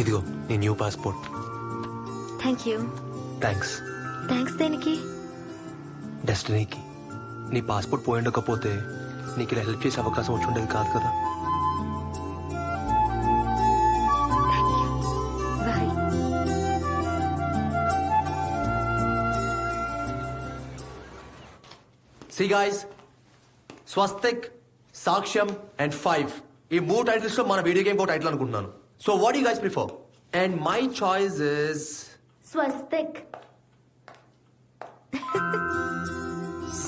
ఇదిగో నీ new passport. Thank you thanks thanks దేనికి? డెస్టినీకి నీ పాస్పోర్ట్ పోయి ఉండకపోతే నీకు ఇలా హెల్ప్ చేసే అవకాశం వచ్చి ఉండేది కాదు కదా. సి గాయస్ స్వస్తిక్ సాక్ష్యం అండ్ ఫైవ్ ఈ మూడు టైటిల్స్లో మన వీడియో గేమ్ ఒక టైటిల్ అనుకుంటున్నాను. So what you guys prefer and my choice is Swastik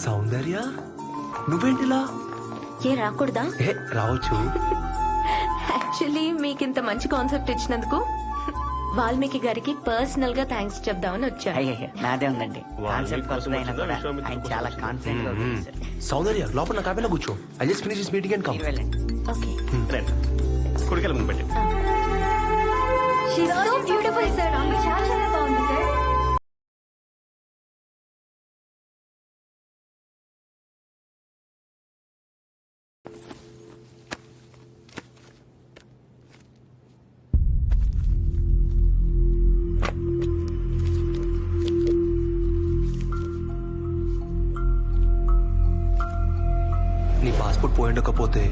Soundarya నువ్వేంటిలా? ఏ రాకూడదా? ఏ రావచ్చు. యాక్చువల్లీ మీకు ఇంత మంచి కాన్సెప్ట్ ఇచ్చినందుకు వాల్మీకి గారికి పర్సనల్గా థ్యాంక్స్ చెప్దామని వచ్చాను అయ్యయ్య నాదే ఉందండి. కాన్సెప్ట్ కొత్తది అయినా కూడా ఆయన చాలా కాన్ఫిడెంట్గా ఉంది సార్. సౌందర్య లోపల నా క్యాబిన్లో కూర్చో. I just finish meeting and come మీరు వెళ్ళండి. ఓకే. రండి కుడికెళ్ళ ముందు పెట్టి సో బ్యూటిఫుల్ సార్ చాలా చాలా బాగుంది సార్ నీ పాస్పోర్ట్ పోయి ఉండకపోతే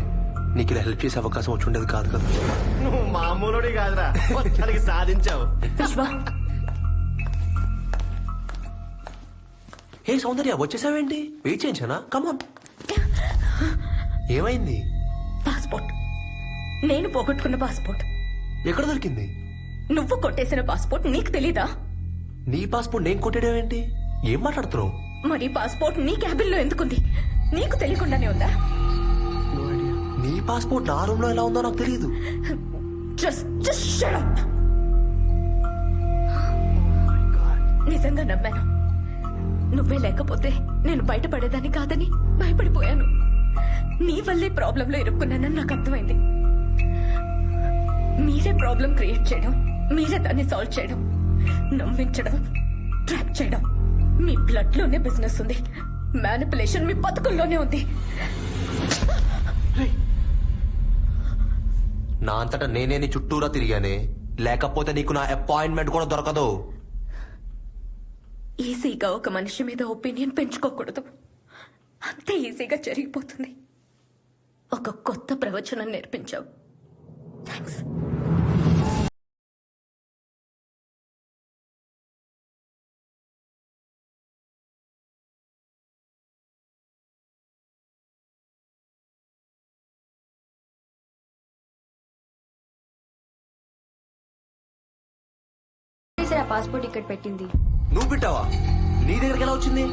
నీకు ఇలా హెల్ప్ చేసే అవకాశం వచ్చి ఉండేది కాదు కదా. నువ్వు మామూలుడి కాదురా. మొత్తానికి సాధించావు. విశ్వ హే సౌందర్య వచ్చేసావేంటి? వెయిట్ చేయించానా కమాన్ ఏమైంది? పాస్పోర్ట్. నేను పోగొట్టుకున్న పాస్పోర్ట్. ఎక్కడ దొరికింది? నువ్వు కొట్టేసిన పాస్పోర్ట్ నీకు తెలీదా? నీ పాస్పోర్ట్ నేను కొట్టేయడం ఏంటి? ఏం మాట్లాడుతున్నావు? మరి పాస్పోర్ట్ నీ క్యాబిన్లో ఎందుకుంది? నీకు తెలియకుండానే ఉందా? నీ పాస్పోర్ట్ నా రూమ్లో ఎలా ఉందో నాకు తెలియదు జస్ట్ జస్ట్ షట్ అప్ నిజంగా నమ్మాను. నువ్వే లేకపోతే నేను బయటపడేదాన్ని కాదని భయపడిపోయాను. నీ వల్లే ప్రాబ్లంలో ఇరుక్కున్నానని నాకు అర్థమైంది. మీరే ప్రాబ్లం క్రియేట్ చేయడం మీరే దాన్ని సాల్వ్ చేయడం నమ్మించడం ట్రాప్ చేయడం. మీ బ్లడ్లోనే బిజినెస్ ఉంది. మ్యానిపులేషన్ మీ బతుకుల్లోనే ఉంది. నా అంతటా నేనే నీ చుట్టూరా తిరిగానే. లేకపోతే నీకు నా అపాయింట్మెంట్ కూడా దొరకదు. ఈజీగా ఒక మనిషి మీద ఒపీనియన్ పెంచుకోకూడదు. అంతే ఈజీగా జరిగిపోతుంది. ఒక కొత్త ప్రవచనం నేర్పించావు. థ్యాంక్స్ ఆ పాస్పోర్ట్ ఇక్కడ పెట్టింది. నువ్వు పెట్టావా? నీ దగ్గరికి ఎలా వచ్చింది?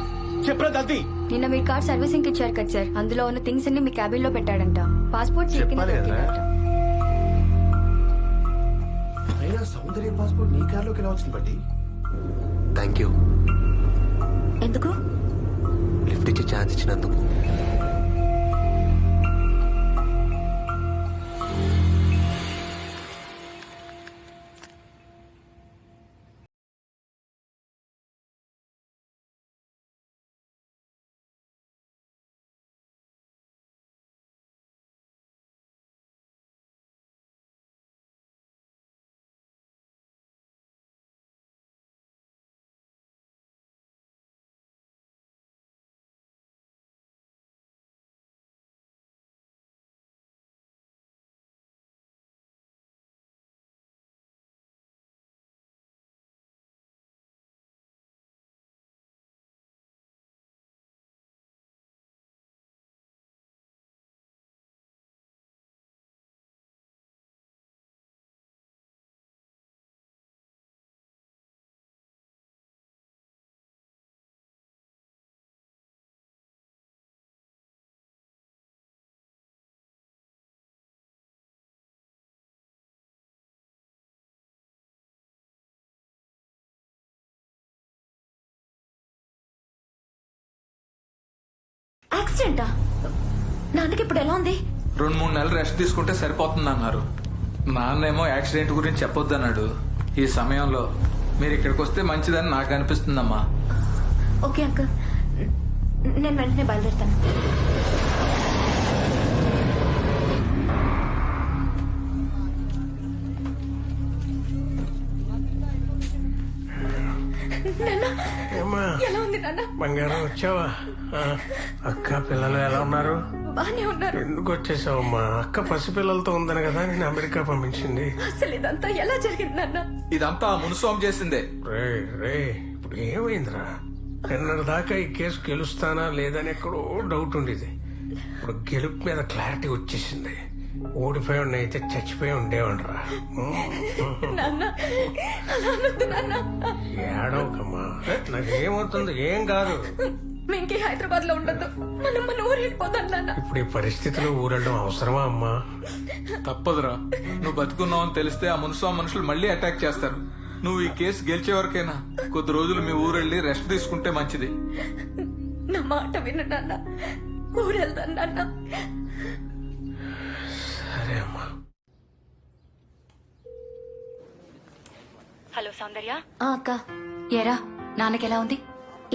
చెప్పరా దద్ది నిన్న మీరు కార్ సర్వీసింగ్ ఇచ్చారు కదా సార్. అందులో ఉన్న థింగ్స్ అన్ని మీ క్యాబిన్లో పెట్టాడంట. పాస్పోర్ట్ సీట్ కింద. చెప్పాలి కదరా? దొరికిందంట. అయినా సౌందర్య పాస్పోర్ట్ నీ కార్లోకి ఎలా వచ్చింది బట్టి? థ్యాంక్ యూ ఎందుకు? లిఫ్ట్ ఇచ్చే ఛాన్స్ ఇచ్చినందుకు. యాక్సిడెంటా? నాన్నకి ఇప్పుడు ఎలా ఉంది? రెండు మూడు నెలలు రెస్ట్ తీసుకుంటే సరిపోతుంది అన్నారు నాన్నేమో యాక్సిడెంట్ గురించి చెప్పొద్దు అన్నాడు ఈ సమయంలో మీరు ఇక్కడికి వస్తే మంచిదని నాకు అనిపిస్తుందమ్మా. Okay uncle. నేను వెంటనే బయలుదేరుతాను. నాన్న. బంగారం వచ్చావా? ఆ, అక్క పిల్లలు ఎలా ఉన్నారు? బానే ఉన్నారు. ఎందుకు వచ్చేసావు మా అక్క పసిపిల్లలతో ఉందని కదా నేను అమెరికా పంపించింది. అసలు ఇదంతా ఎలా జరిగింది నాన్న? ఇదంతా ఆ మునుస్వామి చేసిందే. రే రే ఇప్పుడు ఏమైందిరా? నిన్నటి దాకా ఈ కేసు గెలుస్తానా లేదని ఎక్కడో డౌట్ ఉండేది. ఇప్పుడు గెలుపు మీద క్లారిటీ వచ్చేసింది. ఓడిపోయి అయితే చచ్చిపోయి ఉండేవండ్రా. ఏడవకమ్మా. నాకేమవుతుంది? ఏం కాదు. మింకి హైదరాబాద్లో ఉండదు మనం మన ఊరు వెళ్ళిపోదాం నాన్న. ఇప్పుడు ఈ పరిస్థితిలో ఊరెళ్ళడం అవసరమా అమ్మా? తప్పదురా. నువ్వు బతుకున్నావు అని తెలిస్తే ఆ మునుస్వామి మనుషులు మళ్ళీ అటాక్ చేస్తారు. నువ్వు ఈ కేసు గెలిచే వరకైనా కొద్ది రోజులు మీ ఊరెళ్ళి రెస్ట్ తీసుకుంటే మంచిది. నా మాట విను నాన్న. ఊరు వెళ్దాం నాన్న. అమ్మా హలో సౌందర్య. ఆ, అక్క. ఎరా నాన్నకెలా ఉంది?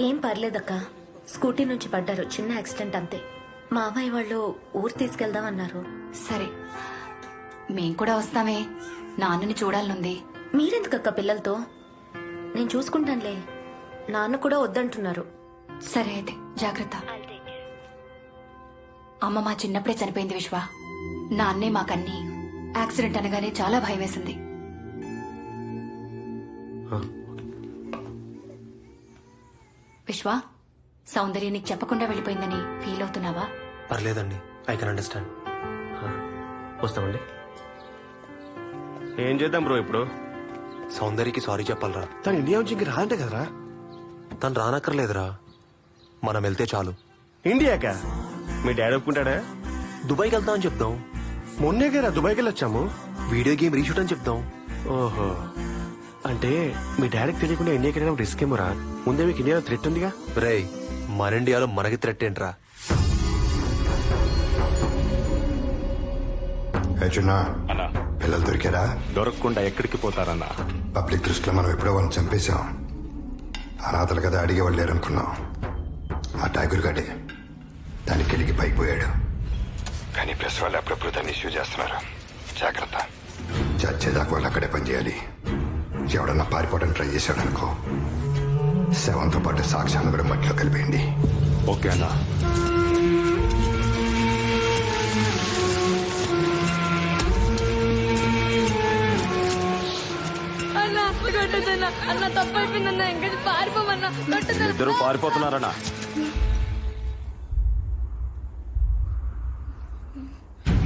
ఏం పర్లేదక్క. స్కూటీ నుంచి పడ్డారు చిన్న యాక్సిడెంట్ అంతే. మా అమ్మాయి వాళ్ళు ఊరు తీసుకెళ్దామన్నారు సరే. మేం కూడా వస్తామే. నాన్నని చూడాలనుంది. మీరెందుకక్క పిల్లలతో? నేను చూసుకుంటానులే. నాన్న కూడా వద్దంటున్నారు. సరే అయితే జాగ్రత్త. అమ్మ మా చిన్నప్పుడే చనిపోయింది విశ్వ. నాన్నే మాకన్నీ యాక్సిడెంట్ అనగానే చాలా భయం వేసింది విశ్వ సౌందర్య నీకు చెప్పకుండా వెళ్ళిపోయిందని ఫీల్ అవుతున్నావా? పర్లేదండి ఐ కెన్ అండర్స్టాండ్. వస్తామండి. ఏం చేద్దాం బ్రో ఇప్పుడు? సౌందర్యకి సారీ చెప్పాలరా. తను ఇండియా నుంచి ఇంక రాదంటే కదరా? తను రానక్కర్లేదురా. మనం వెళ్తే చాలు. ఇండియాకా? మీ డాడీ ఒప్పుకుంటాడా? దుబాయ్కి వెళ్తామని చెప్దాం. మొన్నే కదా దుబాయ్కి వెళ్ళి వచ్చాము వీడియో గేమ్ రీషూట్ అని చెప్దాం. ఓహో. అంటే మీ డాడీకి తెలియకుండా ఇండియాకి వెళ్ళడం రిస్క్ ఏమో రా ముందే మీకు ఇండియాలో థ్రెట్ ఉందిగా? రేయ్ మన ఇండియాలో మనకి థ్రెట్ ఏంట్రా? పిల్లలు దొరికారా? దొరకకుండా ఎక్కడికి పోతారన్నా? పబ్లిక్ దృష్టిలో మనం ఎప్పుడో వాళ్ళని చంపేశాం. అనాథలు కదా అడిగే వాళ్ళు లేరనుకున్నాం. ఆ టైగర్ గడే దానికి కెలిగి పైకి పోయాడు. కానీ ప్రెస్ వాళ్ళు అప్పుడప్పుడు దాన్ని ఇష్యూ చేస్తున్నారు. జాగ్రత్త. చచ్చేదాకా వాళ్ళు అక్కడే పనిచేయాలి ఎవడన్నా పారిపోవడానికి ట్రై చేశాడు అనుకో శవంతో పాటు సాక్ష్యాన్ని కూడా మట్టిలో కలిపేయండి. ఓకే అన్నా. ఇద్దరు పారిపోతున్నారన్నా.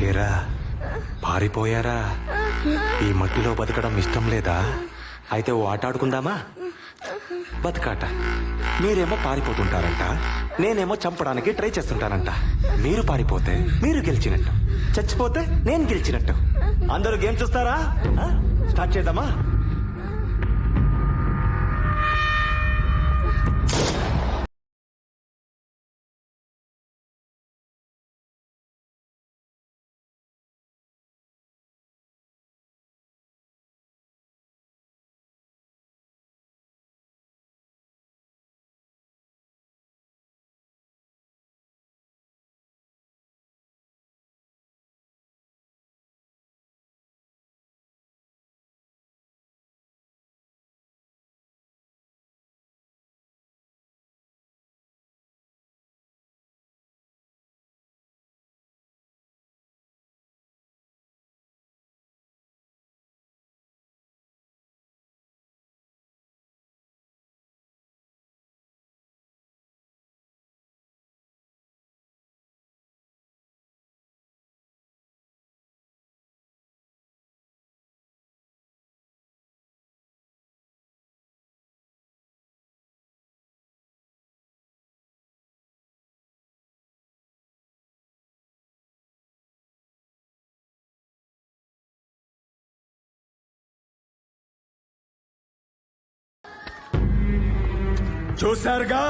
ఏరా పారిపోయారా? ఈ మట్టిలో బతకడం ఇష్టం లేదా? అయితే ఓ ఆట ఆడుకుందామా? బతకాట. మీరేమో పారిపోతుంటారంట. నేనేమో చంపడానికి ట్రై చేస్తుంటానంట. మీరు పారిపోతే మీరు గెలిచినట్టు. చచ్చిపోతే నేను గెలిచినట్టు. అందరూ గేమ్ చూస్తారా? స్టార్ట్ చేద్దామా? చూశారుగా?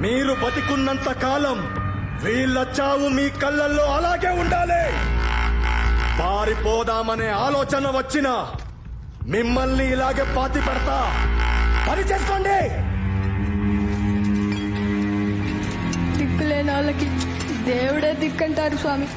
మీరు బతికున్నంత కాలం వీళ్ళ చావు మీ కళ్ళల్లో అలాగే ఉండాలి. పారిపోదామనే ఆలోచన వచ్చిన మిమ్మల్ని ఇలాగే పాతి పెడతా. పని చేసుకోండి! దిక్కులేని వాళ్ళకి దేవుడే దిక్కంటారు స్వామి.